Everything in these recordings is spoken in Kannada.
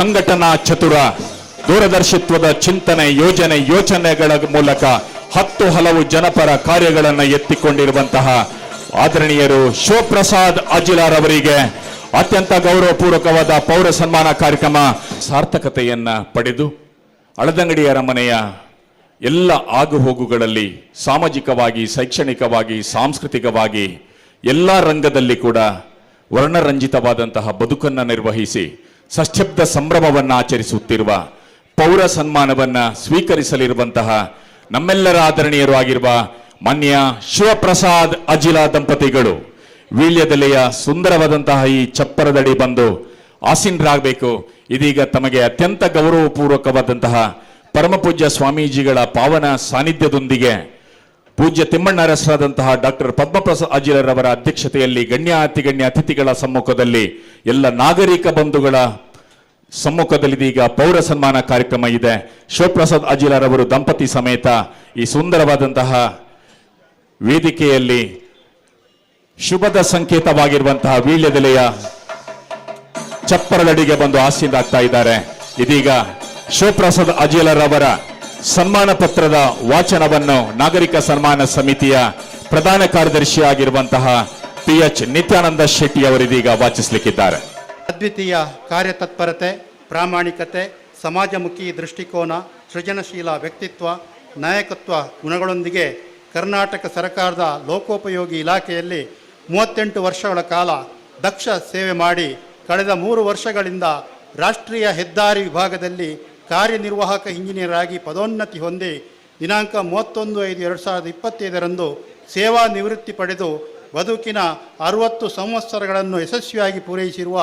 ಸಂಘಟನಾ ಚತುರ ದೂರದರ್ಶಿತ್ವದ ಚಿಂತನೆ, ಯೋಜನೆ, ಯೋಚನೆಗಳ ಮೂಲಕ ಹತ್ತು ಹಲವು ಜನಪರ ಕಾರ್ಯಗಳನ್ನು ಎತ್ತಿಕೊಂಡಿರುವಂತಹ ಆದರಣೀಯರು ಶಿವಪ್ರಸಾದ್ ಅಜಿಲಾರ್ ಅವರಿಗೆ ಅತ್ಯಂತ ಗೌರವಪೂರ್ವಕವಾದ ಪೌರ ಸನ್ಮಾನ ಕಾರ್ಯಕ್ರಮ ಸಾರ್ಥಕತೆಯನ್ನ ಪಡೆದು ಅಳದಂಗಡಿ ಅರಮನೆಯ ಎಲ್ಲ ಆಗುಹೋಗುಗಳಲ್ಲಿ ಸಾಮಾಜಿಕವಾಗಿ, ಶೈಕ್ಷಣಿಕವಾಗಿ, ಸಾಂಸ್ಕೃತಿಕವಾಗಿ ಎಲ್ಲ ರಂಗದಲ್ಲಿ ಕೂಡ ವರ್ಣರಂಜಿತವಾದಂತಹ ಬದುಕನ್ನು ನಿರ್ವಹಿಸಿ ಸಶ್ಚಬ್ದ ಸಂಭ್ರಮವನ್ನು ಆಚರಿಸುತ್ತಿರುವ ಪೌರ ಸನ್ಮಾನವನ್ನ ಸ್ವೀಕರಿಸಲಿರುವಂತಹ ನಮ್ಮೆಲ್ಲರ ಆದರಣೀಯರು ಆಗಿರುವ ಮಾನ್ಯ ಶಿವಪ್ರಸಾದ್ ಅಜಿಲಾ ದಂಪತಿಗಳು, ವೀಳ್ಯದೆಲೆಯ ಸುಂದರವಾದಂತಹ ಈ ಚಪ್ಪರದಡಿ ಬಂದು ಆಸೀನರಾಗಬೇಕು. ಇದೀಗ ತಮಗೆ ಅತ್ಯಂತ ಗೌರವಪೂರ್ವಕವಾದಂತಹ ಪರಮಪೂಜ್ಯ ಸ್ವಾಮೀಜಿಗಳ ಪಾವನ ಸಾನ್ನಿಧ್ಯದೊಂದಿಗೆ ಪೂಜ್ಯ ತಿಮ್ಮಣ್ಣರಸರಾದಂತಹ ಡಾಕ್ಟರ್ ಪದ್ಮಪ್ರಸಾದ್ ಅಜಿಲರವರ ಅಧ್ಯಕ್ಷತೆಯಲ್ಲಿ ಗಣ್ಯ ಅತಿಗಣ್ಯ ಅತಿಥಿಗಳ ಸಮ್ಮುಖದಲ್ಲಿ ಎಲ್ಲ ನಾಗರಿಕ ಬಂಧುಗಳ ಸಮ್ಮುಖದಲ್ಲಿ ಇದೀಗ ಪೌರ ಸನ್ಮಾನ ಕಾರ್ಯಕ್ರಮ ಇದೆ. ಶಿವಪ್ರಸಾದ್ ಅಜಿಲರವರು ದಂಪತಿ ಸಮೇತ ಈ ಸುಂದರವಾದಂತಹ ವೇದಿಕೆಯಲ್ಲಿ ಶುಭದ ಸಂಕೇತವಾಗಿರುವಂತಹ ವೀಳ್ಯದೆಲೆಯ ಚಪ್ಪರದಡಿಗೆ ಬಂದು ಆಸೀನರಾಗ್ತಾ ಇದ್ದಾರೆ. ಇದೀಗ ಶಿವಪ್ರಸಾದ್ ಅಜಿಲರವರ ಸನ್ಮಾನ ಪತ್ರದ ವಾಚನವನ್ನು ನಾಗರಿಕ ಸನ್ಮಾನ ಸಮಿತಿಯ ಪ್ರಧಾನ ಕಾರ್ಯದರ್ಶಿ ಆಗಿರುವಂತಹ ಪಿ ಎಚ್ ನಿತ್ಯಾನಂದ ಶೆಟ್ಟಿ ಅವರಿದೀಗ ವಾಚಿಸಲಿಕ್ಕಿದ್ದಾರೆ. ಅದ್ವಿತೀಯ ಕಾರ್ಯತತ್ಪರತೆ ಪ್ರಾಮಾಣಿಕತೆ, ಸಮಾಜಮುಖಿ ದೃಷ್ಟಿಕೋನ, ಸೃಜನಶೀಲ ವ್ಯಕ್ತಿತ್ವ, ನಾಯಕತ್ವ ಗುಣಗಳೊಂದಿಗೆ ಕರ್ನಾಟಕ ಸರ್ಕಾರದ ಲೋಕೋಪಯೋಗಿ ಇಲಾಖೆಯಲ್ಲಿ ಮೂವತ್ತೆಂಟು ವರ್ಷಗಳ ಕಾಲ ದಕ್ಷ ಸೇವೆ ಮಾಡಿ ಕಳೆದ ಮೂರು ವರ್ಷಗಳಿಂದ ರಾಷ್ಟ್ರೀಯ ಹೆದ್ದಾರಿ ವಿಭಾಗದಲ್ಲಿ ಕಾರ್ಯನಿರ್ವಾಹಕ ಇಂಜಿನಿಯರ್ ಆಗಿ ಪದೋನ್ನತಿ ಹೊಂದಿ ದಿನಾಂಕ ಮೂವತ್ತೊಂದು ಐದು ಎರಡು ಸಾವಿರದ ಇಪ್ಪತ್ತೈದರಂದು ಸೇವಾ ನಿವೃತ್ತಿ ಪಡೆದು ಬದುಕಿನ ಅರುವತ್ತು ಸಂವತ್ಸರಗಳನ್ನು ಯಶಸ್ವಿಯಾಗಿ ಪೂರೈಸಿರುವ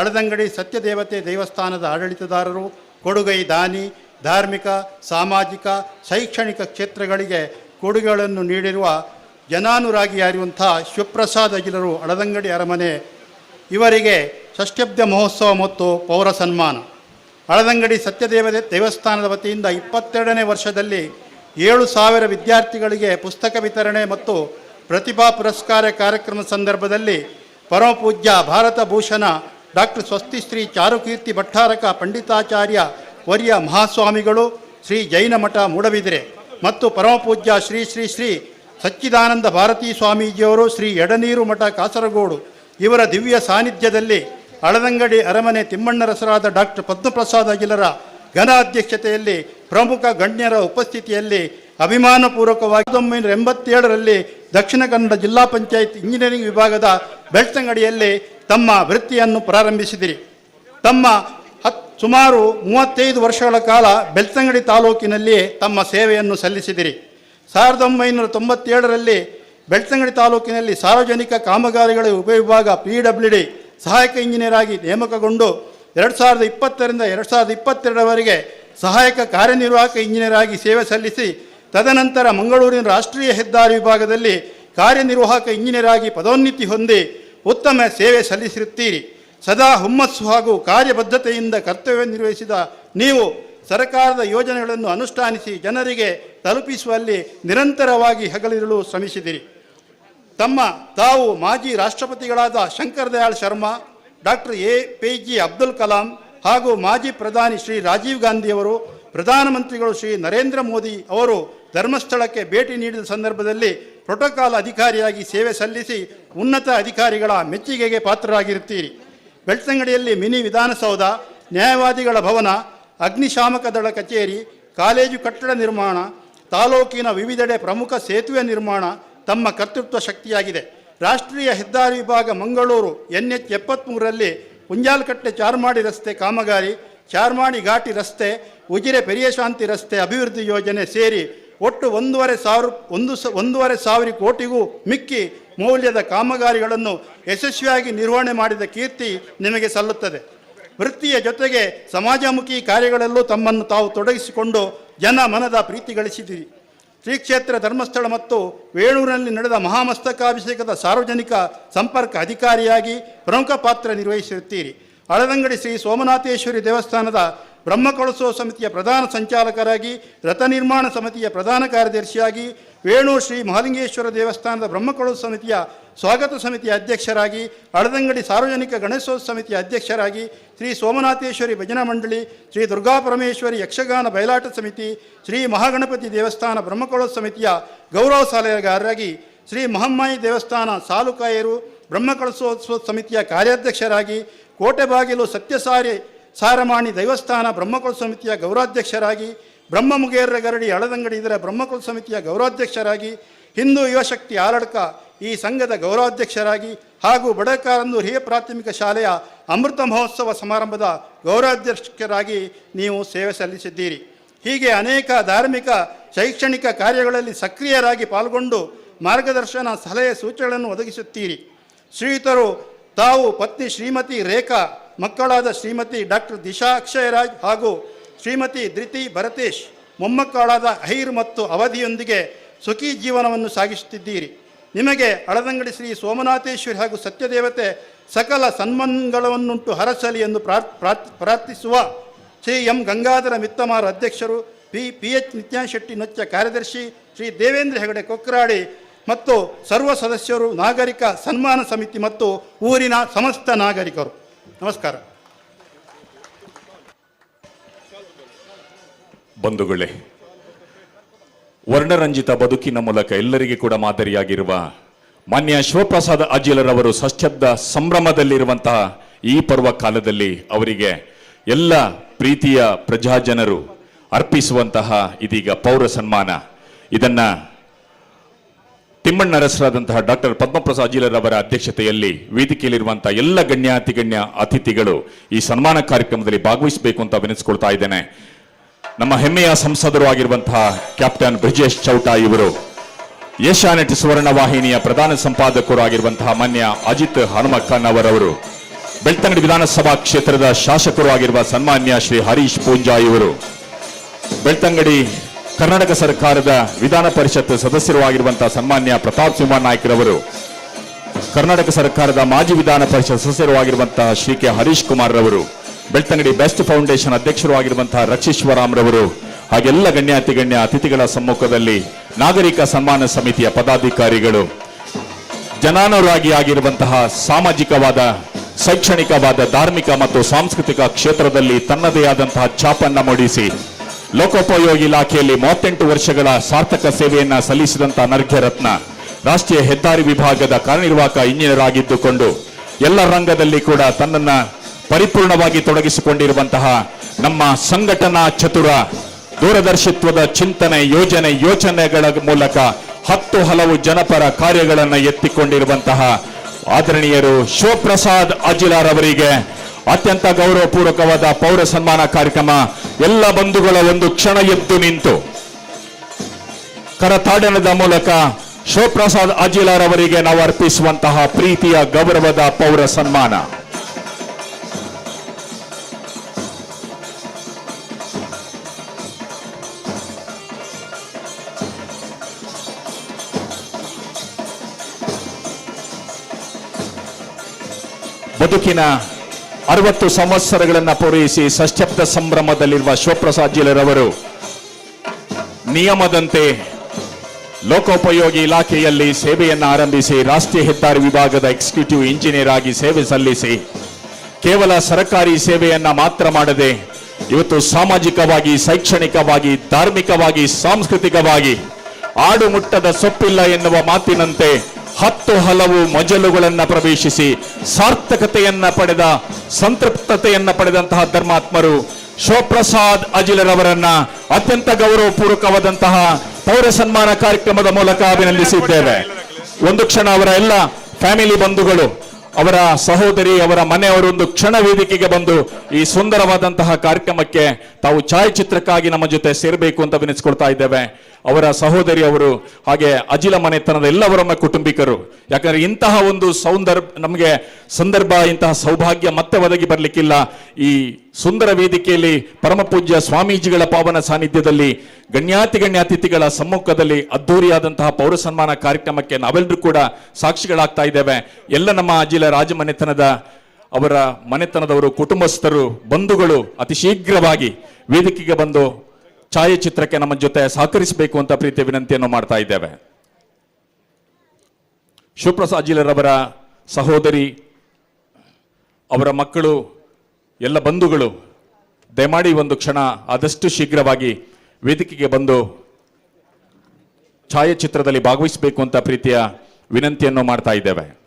ಅಳದಂಗಡಿ ಸತ್ಯದೇವತೆ ದೇವಸ್ಥಾನದ ಆಡಳಿತದಾರರು ಕೊಡುಗೈ ದಾನಿ, ಧಾರ್ಮಿಕ, ಸಾಮಾಜಿಕ, ಶೈಕ್ಷಣಿಕ ಕ್ಷೇತ್ರಗಳಿಗೆ ಕೊಡುಗೆಗಳನ್ನು ನೀಡಿರುವ ಜನಾನುರಾಗಿಯಾಗಿರುವಂಥ ಶಿವಪ್ರಸಾದ್ ಅಗಿಲರು ಅಳದಂಗಡಿ ಅರಮನೆ, ಇವರಿಗೆ ಷಷ್ಠಬ್ದ ಮಹೋತ್ಸವ ಮತ್ತು ಪೌರ ಸನ್ಮಾನ. ಅಳದಂಗಡಿ ಸತ್ಯದೇವತೆ ದೇವಸ್ಥಾನದ ವತಿಯಿಂದ ಇಪ್ಪತ್ತೆರಡನೇ ವರ್ಷದಲ್ಲಿ ಏಳು ಸಾವಿರ ವಿದ್ಯಾರ್ಥಿಗಳಿಗೆ ಪುಸ್ತಕ ವಿತರಣೆ ಮತ್ತು ಪ್ರತಿಭಾ ಪುರಸ್ಕಾರ ಕಾರ್ಯಕ್ರಮದ ಸಂದರ್ಭದಲ್ಲಿ ಪರಮಪೂಜ್ಯ ಭಾರತ ಭೂಷಣ ಡಾಕ್ಟರ್ ಸ್ವಸ್ತಿ ಶ್ರೀ ಚಾರುಕೀರ್ತಿ ಭಟ್ಟಾರಕ ಪಂಡಿತಾಚಾರ್ಯ ವರ್ಯ ಮಹಾಸ್ವಾಮಿಗಳು ಶ್ರೀ ಜೈನ ಮಠ ಮೂಡಬಿದಿರೆ ಮತ್ತು ಪರಮಪೂಜ್ಯ ಶ್ರೀ ಶ್ರೀ ಶ್ರೀ ಸಚ್ಚಿದಾನಂದ ಭಾರತೀ ಸ್ವಾಮೀಜಿಯವರು ಶ್ರೀ ಎಡನೀರು ಮಠ ಕಾಸರಗೋಡು ಇವರ ದಿವ್ಯ ಸಾನ್ನಿಧ್ಯದಲ್ಲಿ ಅಳದಂಗಡಿ ಅರಮನೆ ತಿಮ್ಮಣ್ಣರಸರಾದ ಡಾಕ್ಟರ್ ಪದ್ಮಪ್ರಸಾದ್ ಅಗಿಲರ ಘನ ಅಧ್ಯಕ್ಷತೆಯಲ್ಲಿ ಪ್ರಮುಖ ಗಣ್ಯರ ಉಪಸ್ಥಿತಿಯಲ್ಲಿ ಅಭಿಮಾನಪೂರ್ವಕವಾಗಿ ಒಂಬೈನೂರ ಎಂಬತ್ತೇಳರಲ್ಲಿ ದಕ್ಷಿಣ ಕನ್ನಡ ಜಿಲ್ಲಾ ಪಂಚಾಯತ್ ಇಂಜಿನಿಯರಿಂಗ್ ವಿಭಾಗದ ಬೆಳ್ತಂಗಡಿಯಲ್ಲಿ ತಮ್ಮ ವೃತ್ತಿಯನ್ನು ಪ್ರಾರಂಭಿಸಿದಿರಿ. ತಮ್ಮ ಹತ್, ಸುಮಾರು ಮೂವತ್ತೈದು ವರ್ಷಗಳ ಕಾಲ ಬೆಳ್ತಂಗಡಿ ತಾಲೂಕಿನಲ್ಲಿಯೇ ತಮ್ಮ ಸೇವೆಯನ್ನು ಸಲ್ಲಿಸಿದಿರಿ. ಸಾವಿರದ ಒಂಬೈನೂರ ತೊಂಬತ್ತೇಳರಲ್ಲಿ ಬೆಳ್ತಂಗಡಿ ತಾಲೂಕಿನಲ್ಲಿ ಸಾರ್ವಜನಿಕ ಕಾಮಗಾರಿಗಳ ಉಪವಿಭಾಗ ಪಿ ಡಬ್ಲ್ಯೂ ಡಿ ಸಹಾಯಕ ಇಂಜಿನಿಯರ್ ಆಗಿ ನೇಮಕಗೊಂಡು ಎರಡು ಸಾವಿರದ ಇಪ್ಪತ್ತರಿಂದ ಎರಡು ಸಾವಿರದ ಇಪ್ಪತ್ತೆರಡರವರೆಗೆ ಸಹಾಯಕ ಕಾರ್ಯನಿರ್ವಾಹಕ ಇಂಜಿನಿಯರ್ ಆಗಿ ಸೇವೆ ಸಲ್ಲಿಸಿ, ತದನಂತರ ಮಂಗಳೂರಿನ ರಾಷ್ಟ್ರೀಯ ಹೆದ್ದಾರಿ ವಿಭಾಗದಲ್ಲಿ ಕಾರ್ಯನಿರ್ವಾಹಕ ಇಂಜಿನಿಯರ್ ಆಗಿ ಪದೋನ್ನತಿ ಹೊಂದಿ ಉತ್ತಮ ಸೇವೆ ಸಲ್ಲಿಸಿರುತ್ತೀರಿ. ಸದಾ ಹುಮ್ಮಸ್ಸು ಹಾಗೂ ಕಾರ್ಯಬದ್ಧತೆಯಿಂದ ಕರ್ತವ್ಯ ನಿರ್ವಹಿಸಿದ ನೀವು ಸರ್ಕಾರದ ಯೋಜನೆಗಳನ್ನು ಅನುಷ್ಠಾನಿಸಿ ಜನರಿಗೆ ತಲುಪಿಸುವಲ್ಲಿ ನಿರಂತರವಾಗಿ ಹಗಲಿರಲು ಶ್ರಮಿಸಿದಿರಿ. ತಮ್ಮ ತಾವು ಮಾಜಿ ರಾಷ್ಟ್ರಪತಿಗಳಾದ Shankar Dayal Sharma, doctor A P J Abdul Kalam ಹಾಗೂ ಮಾಜಿ ಪ್ರಧಾನಿ ಶ್ರೀ ರಾಜೀವ್ ಗಾಂಧಿಯವರು ಪ್ರಧಾನಮಂತ್ರಿಗಳು ಶ್ರೀ ನರೇಂದ್ರ ಮೋದಿ ಅವರು ಧರ್ಮಸ್ಥಳಕ್ಕೆ ಭೇಟಿ ನೀಡಿದ ಸಂದರ್ಭದಲ್ಲಿ ಪ್ರೋಟೋಕಾಲ್ ಅಧಿಕಾರಿಯಾಗಿ ಸೇವೆ ಸಲ್ಲಿಸಿ ಉನ್ನತ ಅಧಿಕಾರಿಗಳ ಮೆಚ್ಚುಗೆಗೆ ಪಾತ್ರರಾಗಿರುತ್ತೀರಿ. ಬೆಳ್ತಂಗಡಿಯಲ್ಲಿ ಮಿನಿ ವಿಧಾನಸೌಧ, ನ್ಯಾಯವಾದಿಗಳ ಭವನ, ಅಗ್ನಿಶಾಮಕ ದಳ ಕಚೇರಿ, ಕಾಲೇಜು ಕಟ್ಟಡ ನಿರ್ಮಾಣ, ತಾಲೂಕಿನ ವಿವಿಧೆಡೆ ಪ್ರಮುಖ ಸೇತುವೆ ನಿರ್ಮಾಣ ತಮ್ಮ ಕರ್ತೃತ್ವ ಶಕ್ತಿಯಾಗಿದೆ. ರಾಷ್ಟ್ರೀಯ ಹೆದ್ದಾರಿ ವಿಭಾಗ ಮಂಗಳೂರು ಎನ್ ಎಚ್ ಎಪ್ಪತ್ತ್ಮೂರರಲ್ಲಿ ಕುಂಜಾಲ್ಕಟ್ಟೆ ಚಾರ್ಮಾಡಿ ರಸ್ತೆ ಕಾಮಗಾರಿ, ಚಾರ್ಮಾಡಿ ಘಾಟಿ ರಸ್ತೆ, ಉಜಿರೆ ಪೆರಿಯಶಾಂತಿ ರಸ್ತೆ ಅಭಿವೃದ್ಧಿ ಯೋಜನೆ ಸೇರಿ ಒಟ್ಟು ಒಂದೂವರೆ ಸಾವಿರ, ಒಂದು ಸ, ಒಂದೂವರೆ ಸಾವಿರ ಕೋಟಿಗೂ ಮಿಕ್ಕಿ ಮೌಲ್ಯದ ಕಾಮಗಾರಿಗಳನ್ನು ಯಶಸ್ವಿಯಾಗಿ ನಿರ್ವಹಣೆ ಮಾಡಿದ ಕೀರ್ತಿ ನಿಮಗೆ ಸಲ್ಲುತ್ತದೆ. ವೃತ್ತಿಯ ಜೊತೆಗೆ ಸಮಾಜಮುಖಿ ಕಾರ್ಯಗಳಲ್ಲೂ ತಮ್ಮನ್ನು ತಾವು ತೊಡಗಿಸಿಕೊಂಡು ಜನ ಮನದ ಪ್ರೀತಿ ಗಳಿಸಿದಿರಿ ಶ್ರೀ ಕ್ಷೇತ್ರ ಧರ್ಮಸ್ಥಳ ಮತ್ತು ವೇಣೂರಿನಲ್ಲಿ ನಡೆದ ಮಹಾಮಸ್ತಕಾಭಿಷೇಕದ ಸಾರ್ವಜನಿಕ ಸಂಪರ್ಕ ಅಧಿಕಾರಿಯಾಗಿ ಪ್ರಮುಖ ಪಾತ್ರ ನಿರ್ವಹಿಸಿರುತ್ತೀರಿ. ಅಳದಂಗಡಿ ಶ್ರೀ ಸೋಮನಾಥೇಶ್ವರಿ ದೇವಸ್ಥಾನದ ಬ್ರಹ್ಮಕಳಸೋತ್ಸವ ಸಮಿತಿಯ ಪ್ರಧಾನ ಸಂಚಾಲಕರಾಗಿ, ರಥ ನಿರ್ಮಾಣ ಸಮಿತಿಯ ಪ್ರಧಾನ ಕಾರ್ಯದರ್ಶಿಯಾಗಿ, ವೇಣು ಶ್ರೀ ಮಹಾಲಿಂಗೇಶ್ವರ ದೇವಸ್ಥಾನದ ಬ್ರಹ್ಮಕಳಸೋತ್ಸವ ಸಮಿತಿಯ ಸ್ವಾಗತ ಸಮಿತಿಯ ಅಧ್ಯಕ್ಷರಾಗಿ, ಅಳದಂಗಡಿ ಸಾರ್ವಜನಿಕ ಗಣೇಶೋತ್ಸವ ಸಮಿತಿಯ ಅಧ್ಯಕ್ಷರಾಗಿ ಶ್ರೀ ಸೋಮನಾಥೇಶ್ವರಿ ಭಜನಾ ಮಂಡಳಿ, ಶ್ರೀ ದುರ್ಗಾಪರಮೇಶ್ವರಿ ಯಕ್ಷಗಾನ ಬಯಲಾಟ ಸಮಿತಿ, ಶ್ರೀ ಮಹಾಗಣಪತಿ ದೇವಸ್ಥಾನ ಬ್ರಹ್ಮಕಳೋತ್ಸವ ಸಮಿತಿಯ ಗೌರವ ಸಲಹೆಗಾರರಾಗಿ ಶ್ರೀ ಮಹಮ್ಮಾಯಿ ದೇವಸ್ಥಾನ ಸಾಲುಕಾಯರು ಬ್ರಹ್ಮಕಳಸೋತ್ಸವ ಸಮಿತಿಯ ಕಾರ್ಯಾಧ್ಯಕ್ಷರಾಗಿ, ಕೋಟೆಬಾಗಿಲು ಸತ್ಯಸಾರಿ ಸಾರಮಾಣಿ ದೈವಸ್ಥಾನ ಬ್ರಹ್ಮಕುಲ ಸಮಿತಿಯ ಗೌರಾಧ್ಯಕ್ಷರಾಗಿ ಬ್ರಹ್ಮಮುಗೇರ ಗರಡಿ ಹಳದಂಗಡಿ ಇದರ ಬ್ರಹ್ಮಕುಲ ಸಮಿತಿಯ ಗೌರಾಧ್ಯಕ್ಷರಾಗಿ, ಹಿಂದೂ ಯುವಶಕ್ತಿ ಆರಡ್ಕ ಈ ಸಂಘದ ಗೌರವಾಧ್ಯಕ್ಷರಾಗಿ ಹಾಗೂ ಬಡಕಾರಂದು ಹಿರಿಯ ಪ್ರಾಥಮಿಕ ಶಾಲೆಯ ಅಮೃತ ಮಹೋತ್ಸವ ಸಮಾರಂಭದ ಗೌರವಾಧ್ಯಕ್ಷರಾಗಿ ನೀವು ಸೇವೆ ಸಲ್ಲಿಸಿದ್ದೀರಿ. ಹೀಗೆ ಅನೇಕ ಧಾರ್ಮಿಕ, ಶೈಕ್ಷಣಿಕ ಕಾರ್ಯಗಳಲ್ಲಿ ಸಕ್ರಿಯರಾಗಿ ಪಾಲ್ಗೊಂಡು ಮಾರ್ಗದರ್ಶನ, ಸಲಹೆ, ಸೂಚನೆಗಳನ್ನು ಒದಗಿಸುತ್ತೀರಿ. ಶ್ರೀಯುತರು ತಾವು ಪತ್ನಿ ಶ್ರೀಮತಿ ರೇಖಾ ಮಕ್ಕಳಾದ ಶ್ರೀಮತಿ ಡಾಕ್ಟರ್ ದಿಶಾ ಅಕ್ಷಯರಾಜ್ ಹಾಗೂ ಶ್ರೀಮತಿ ಧೃತಿ ಭರತೇಶ್, ಮೊಮ್ಮಕ್ಕಳಾದ ಐರ್ ಮತ್ತು ಅವಧಿಯೊಂದಿಗೆ ಸುಖಿ ಜೀವನವನ್ನು ಸಾಗಿಸುತ್ತಿದ್ದೀರಿ. ನಿಮಗೆ ಅಳದಂಗಡಿ ಶ್ರೀ ಸೋಮನಾಥೇಶ್ವರಿ ಹಾಗೂ ಸತ್ಯದೇವತೆ ಸಕಲ ಸನ್ಮಂಗಳವನ್ನುಂಟು ಹರಸಲಿ ಎಂದು ಪ್ರಾರ್ ಪ್ರಾರ್ಥ್- ಪ್ರಾರ್ಥಿಸುವ ಶ್ರೀ ಎಂ ಗಂಗಾಧರ ಮಿತ್ತಮಾರ ಅಧ್ಯಕ್ಷರು, P P H Nityashetty Nochcha ಕಾರ್ಯದರ್ಶಿ ಶ್ರೀ ದೇವೇಂದ್ರ ಹೆಗಡೆ ಕೊಕ್ರಾಡಿ ಮತ್ತು ಸರ್ವ ಸದಸ್ಯರು ನಾಗರಿಕ ಸನ್ಮಾನ ಸಮಿತಿ ಮತ್ತು ಊರಿನ ಸಮಸ್ತ ನಾಗರಿಕರು. ನಮಸ್ಕಾರ. ಬಂಧುಗಳೇ, ವರ್ಣರಂಜಿತ ಬದುಕಿನ ಮೂಲಕ ಎಲ್ಲರಿಗೆ ಕೂಡ ಮಾದರಿಯಾಗಿರುವ ಮಾನ್ಯ ಶಿವಪ್ರಸಾದ ಅಜಿಲರವರು ಸಶ್ಚಬ್ದ ಸಂಭ್ರಮದಲ್ಲಿರುವಂತಹ ಈ ಪರ್ವ ಕಾಲದಲ್ಲಿ ಅವರಿಗೆ ಎಲ್ಲ ಪ್ರೀತಿಯ ಪ್ರಜಾಜನರು ಅರ್ಪಿಸುವಂತಹ ಇದೀಗ ಪೌರ ಸನ್ಮಾನ. ಇದನ್ನ ತಿಮ್ಮಣ್ಣರಸರಾದಂತಹ ಡಾಕ್ಟರ್ ಪದ್ಮಪ್ರಸಾದ್ ಅಜಿಲರವರ ಅಧ್ಯಕ್ಷತೆಯಲ್ಲಿ ವೇದಿಕೆಯಲ್ಲಿರುವಂತಹ ಎಲ್ಲ ಗಣ್ಯಾತಿ ಗಣ್ಯ ಅತಿಥಿಗಳು ಈ ಸನ್ಮಾನ ಕಾರ್ಯಕ್ರಮದಲ್ಲಿ ಭಾಗವಹಿಸಬೇಕು ಅಂತ ವಿನಿಸ್ಕೊಳ್ತಾ ಇದ್ದೇನೆ. ನಮ್ಮ ಹೆಮ್ಮೆಯ ಸಂಸದರು ಆಗಿರುವಂತಹ ಕ್ಯಾಪ್ಟನ್ ಬ್ರಿಜೇಶ್ ಚೌಟಾ ಇವರು, ಏಷ್ಯಾನೆಟ್ ಸುವರ್ಣ ವಾಹಿನಿಯ ಪ್ರಧಾನ ಸಂಪಾದಕರು ಆಗಿರುವಂತಹ ಮಾನ್ಯ ಅಜಿತ್ ಹನುಮಕ್ಕನ್ ಅವರವರು, ಬೆಳ್ತಂಗಡಿ ವಿಧಾನಸಭಾ ಕ್ಷೇತ್ರದ ಶಾಸಕರು ಆಗಿರುವ ಸನ್ಮಾನ್ಯ ಶ್ರೀ ಹರೀಶ್ ಪೂಂಜಾ ಇವರು, ಬೆಳ್ತಂಗಡಿ ಕರ್ನಾಟಕ ಸರ್ಕಾರದ ವಿಧಾನ ಪರಿಷತ್ ಸದಸ್ಯರು ಆಗಿರುವಂತಹ ಸನ್ಮಾನ್ಯ ಪ್ರತಾಪ್ ಸಿಂಹ ನಾಯ್ಕರವರು, ಕರ್ನಾಟಕ ಸರ್ಕಾರದ ಮಾಜಿ ವಿಧಾನ ಪರಿಷತ್ ಸದಸ್ಯರು ಆಗಿರುವಂತಹ ಶ್ರೀ ಕೆ ಹರೀಶ್ ಕುಮಾರ್ ರವರು ಬೆಳ್ತಂಗಡಿ ಬೆಸ್ಟ್ ಫೌಂಡೇಶನ್ ಅಧ್ಯಕ್ಷರು ಆಗಿರುವಂತಹ ರಕ್ಷೀಶ್ವರಾಮ್ ರವರು ಹಾಗೆಲ್ಲ ಗಣ್ಯಾತಿ ಗಣ್ಯ ಅತಿಥಿಗಳ ಸಮ್ಮುಖದಲ್ಲಿ ನಾಗರಿಕ ಸನ್ಮಾನ ಸಮಿತಿಯ ಪದಾಧಿಕಾರಿಗಳು, ಜನಾನುರಾಗಿ ಆಗಿರುವಂತಹ ಸಾಮಾಜಿಕವಾದ, ಶೈಕ್ಷಣಿಕವಾದ, ಧಾರ್ಮಿಕ ಮತ್ತು ಸಾಂಸ್ಕೃತಿಕ ಕ್ಷೇತ್ರದಲ್ಲಿ ತನ್ನದೇ ಆದಂತಹ ಛಾಪನ್ನ ಮೂಡಿಸಿ ಲೋಕೋಪಯೋಗಿ ಇಲಾಖೆಯಲ್ಲಿ ಮೂವತ್ತೆಂಟು ವರ್ಷಗಳ ಸಾರ್ಥಕ ಸೇವೆಯನ್ನ ಸಲ್ಲಿಸಿದಂತ ನರ್ಘ್ಯರತ್ನ ರಾಷ್ಟ್ರೀಯ ಹೆದ್ದಾರಿ ವಿಭಾಗದ ಕಾರ್ಯನಿರ್ವಾಹಕ ಇಂಜಿನಿಯರ್ ಆಗಿದ್ದುಕೊಂಡು ಎಲ್ಲ ರಂಗದಲ್ಲಿ ಕೂಡ ತನ್ನನ್ನ ಪರಿಪೂರ್ಣವಾಗಿ ತೊಡಗಿಸಿಕೊಂಡಿರುವಂತಹ ನಮ್ಮ ಸಂಘಟನಾ ಚತುರ ದೂರದರ್ಶಿತ್ವದ ಚಿಂತನೆ ಯೋಜನೆ ಯೋಚನೆಗಳ ಮೂಲಕ ಹತ್ತು ಹಲವು ಜನಪರ ಕಾರ್ಯಗಳನ್ನು ಎತ್ತಿಕೊಂಡಿರುವಂತಹ ಆದರಣೀಯರು ಶಿವಪ್ರಸಾದ್ ಅಜಿಲಾರ್ ಅವರಿಗೆ ಅತ್ಯಂತ ಗೌರವಪೂರ್ವಕವಾದ ಪೌರ ಸನ್ಮಾನ ಕಾರ್ಯಕ್ರಮ. ಎಲ್ಲ ಬಂಧುಗಳ ಒಂದು ಕ್ಷಣ ಎದ್ದು ನಿಂತು. ಕರತಾಡನದ ಮೂಲಕ ಶಿವಪ್ರಸಾದ್ ಅಜಿಲಾರ್ ಅವರಿಗೆ ನಾವು ಅರ್ಪಿಸುವಂತಹ ಪ್ರೀತಿಯ, ಗೌರವದ ಪೌರ ಸನ್ಮಾನ. ಬದುಕಿನ ಅರವತ್ತು ಸಂವತ್ಸರಗಳನ್ನ ಪೂರೈಸಿ ಸಶಬ್ದ ಸಂಭ್ರಮದಲ್ಲಿರುವ ಶಿವಪ್ರಸಾದ್ ಜಿಲರವರು ನಿಯಮದಂತೆ ಲೋಕೋಪಯೋಗಿ ಇಲಾಖೆಯಲ್ಲಿ ಸೇವೆಯನ್ನು ಆರಂಭಿಸಿ ರಾಷ್ಟ್ರೀಯ ಹೆದ್ದಾರಿ ವಿಭಾಗದ ಎಕ್ಸಿಕ್ಯೂಟಿವ್ ಇಂಜಿನಿಯರ್ ಆಗಿ ಸೇವೆ ಸಲ್ಲಿಸಿ ಕೇವಲ ಸರ್ಕಾರಿ ಸೇವೆಯನ್ನ ಮಾತ್ರ ಮಾಡದೆ ಇವತ್ತು ಸಾಮಾಜಿಕವಾಗಿ, ಶೈಕ್ಷಣಿಕವಾಗಿ, ಧಾರ್ಮಿಕವಾಗಿ, ಸಾಂಸ್ಕೃತಿಕವಾಗಿ ಆಡು ಮುಟ್ಟದ ಸೊಪ್ಪಿಲ್ಲ ಎನ್ನುವ ಮಾತಿನಂತೆ ಹತ್ತು ಹಲವು ಮಜಲುಗಳನ್ನ ಪ್ರವೇಶಿಸಿ ಸಾರ್ಥಕತೆಯನ್ನ ಪಡೆದ, ಸಂತೃಪ್ತತೆಯನ್ನ ಪಡೆದಂತಹ ಧರ್ಮಾತ್ಮರು ಶಿವಪ್ರಸಾದ್ ಅಜಿಲರವರನ್ನ ಅತ್ಯಂತ ಗೌರವಪೂರ್ವಕವಾದಂತಹ ಪೌರ ಸನ್ಮಾನ ಕಾರ್ಯಕ್ರಮದ ಮೂಲಕ ಅಭಿನಂದಿಸಿದ್ದೇವೆ. ಒಂದು ಕ್ಷಣ ಅವರ ಎಲ್ಲ ಫ್ಯಾಮಿಲಿ ಬಂಧುಗಳು, ಅವರ ಸಹೋದರಿ, ಅವರ ಮನೆಯವರು ಒಂದು ಕ್ಷಣ ವೇದಿಕೆಗೆ ಬಂದು ಈ ಸುಂದರವಾದಂತಹ ಕಾರ್ಯಕ್ರಮಕ್ಕೆ ತಾವು ಛಾಯಾಚಿತ್ರಕ್ಕಾಗಿ ನಮ್ಮ ಜೊತೆ ಸೇರಬೇಕು ಅಂತ ವಿನಿಸ್ಕೊಳ್ತಾ ಇದ್ದೇವೆ. ಅವರ ಸಹೋದರಿ ಅವರು, ಹಾಗೆ ಅಜಿಲ ಮನೆತನದ ಎಲ್ಲವರಮ್ಮ ಕುಟುಂಬಿಕರು. ಯಾಕಂದ್ರೆ ಇಂತಹ ಒಂದು ಸೌಂದರ್ಭ, ನಮಗೆ ಸಂದರ್ಭ, ಇಂತಹ ಸೌಭಾಗ್ಯ ಮತ್ತೆ ಒದಗಿ ಬರಲಿಕ್ಕಿಲ್ಲ. ಈ ಸುಂದರ ವೇದಿಕೆಯಲ್ಲಿ ಪರಮಪೂಜ್ಯ ಸ್ವಾಮೀಜಿಗಳ ಪಾವನ ಸಾನ್ನಿಧ್ಯದಲ್ಲಿ, ಗಣ್ಯಾತಿ ಗಣ್ಯ ಅತಿಥಿಗಳ ಸಮ್ಮುಖದಲ್ಲಿ ಅದ್ದೂರಿಯಾದಂತಹ ಪೌರ ಸನ್ಮಾನ ಕಾರ್ಯಕ್ರಮಕ್ಕೆ ನಾವೆಲ್ಲರೂ ಕೂಡ ಸಾಕ್ಷಿಗಳಾಗ್ತಾ ಇದ್ದೇವೆ. ಎಲ್ಲ ನಮ್ಮ ಅಜಿಲ ರಾಜಮನೆತನದ, ಅವರ ಮನೆತನದವರು, ಕುಟುಂಬಸ್ಥರು, ಬಂಧುಗಳು ಅತಿ ಶೀಘ್ರವಾಗಿ ವೇದಿಕೆಗೆ ಬಂದು ಛಾಯಾಚಿತ್ರಕ್ಕೆ ನಮ್ಮ ಜೊತೆ ಸಹಕರಿಸಬೇಕು ಅಂತ ಪ್ರೀತಿಯ ವಿನಂತಿಯನ್ನು ಮಾಡ್ತಾ ಇದ್ದೇವೆ. ಶಿವಪ್ರಸಾದ್ ಜಿಲ್ಲರವರ ಸಹೋದರಿ, ಅವರ ಮಕ್ಕಳು, ಎಲ್ಲ ಬಂಧುಗಳು, ದಯಮಾಡಿ ಒಂದು ಕ್ಷಣ ಆದಷ್ಟು ಶೀಘ್ರವಾಗಿ ವೇದಿಕೆಗೆ ಬಂದು ಛಾಯಾಚಿತ್ರದಲ್ಲಿ ಭಾಗವಹಿಸಬೇಕು ಅಂತ ಪ್ರೀತಿಯ ವಿನಂತಿಯನ್ನು ಮಾಡ್ತಾ ಇದ್ದೇವೆ.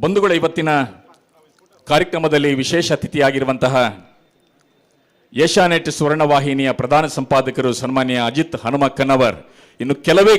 ಬಂಧುಗಳ ಇವತ್ತಿನ ಕಾರ್ಯಕ್ರಮದಲ್ಲಿ ವಿಶೇಷ ಅತಿಥಿಯಾಗಿರುವಂತಹ ಏಷ್ಯಾನೆಟ್ ಸುವರ್ಣವಾಹಿನಿಯ ಪ್ರಧಾನ ಸಂಪಾದಕರು ಸನ್ಮಾನ್ಯ ಅಜಿತ್ ಹನುಮಕ್ಕನವರ್. ಇನ್ನು ಕೆಲವೇ